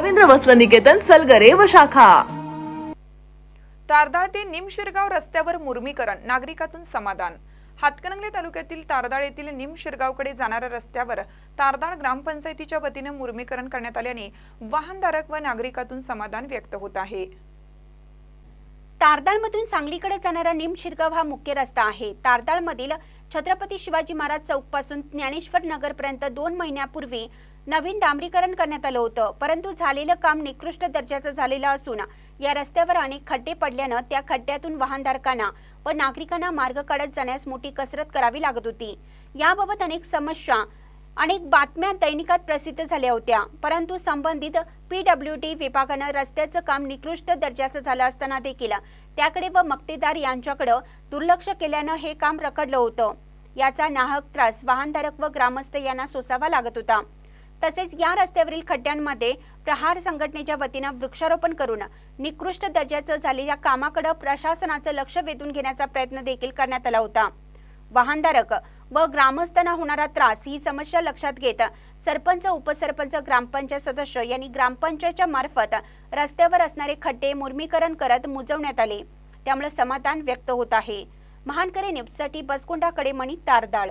रवींद्र वस्त्र निकेतन सलगरे व शाखा. तारदाळ ते निमशिरगाव रस्त्यावर मुर्मीकरण नागरिकातून समाधान. हातकणंगले तालुक्यातील तारदाळ येथील निमशिरगावकडे जाणाऱ्या रस्त्यावर तारदाळ ग्रामपंचायतीच्या वतीने मुर्मीकरण करण्यात आल्याने वाहनधारक व नागरिकातून समाधान व्यक्त होत आहे. तारदाळमधून सांगलीकडे जाणारा निम शिरगाव हा मुख्य रस्ता आहे. तारदाळमधील छत्रपती शिवाजी महाराज चौकपासून ज्ञानेश्वर नगरपर्यंत दोन महिन्यापूर्वी नवीन डांबरीकरण करण्यात आलं होतं परंतु झालेलं काम निकृष्ट दर्जाचं झालेलं असून या रस्त्यावर अनेक खड्डे पडल्यानं त्या खड्ड्यातून वाहनधारकांना व नागरिकांना मार्ग काढत जाण्यास मोठी कसरत करावी लागत होती. याबाबत अनेक समस्या अनेक बातम्या दैनिकात प्रसिद्ध झाल्या होत्या परंतु संबंधित पी डब्ल्यू डी विभागानं रस्त्याचं काम निकृष्ट दर्जाचं झालं असताना देखील त्याकडे व मक्तेदार यांच्याकडं दुर्लक्ष केल्यानं हे काम रखडलं होतं. याचा नाहक त्रास वाहनधारक व ग्रामस्थ यांना सोसावा लागत होता. तसेच या रस्त्यावरील खड्ड्यांमध्ये प्रहार संघटनेच्या वतीनं वृक्षारोपण करून निकृष्ट दर्जाचं झालेल्या कामाकडे प्रशासनाचं लक्ष वेधून घेण्याचा प्रयत्न देखील करण्यात आला होता. वाहनधारक व ग्रामस्थांना होणारा त्रास ही समस्या लक्षात घेत सरपंच उपसरपंच ग्रामपंचायत सदस्य यांनी ग्रामपंचायतच्या मार्फत रस्त्यावर असणारे खड्डे मुर्मीकरण करत मुजवण्यात आले. त्यामुळे समाधान व्यक्त होत आहे. महानकरे न्यूजसाठी बसकोंडाकडे मणी तारदाळ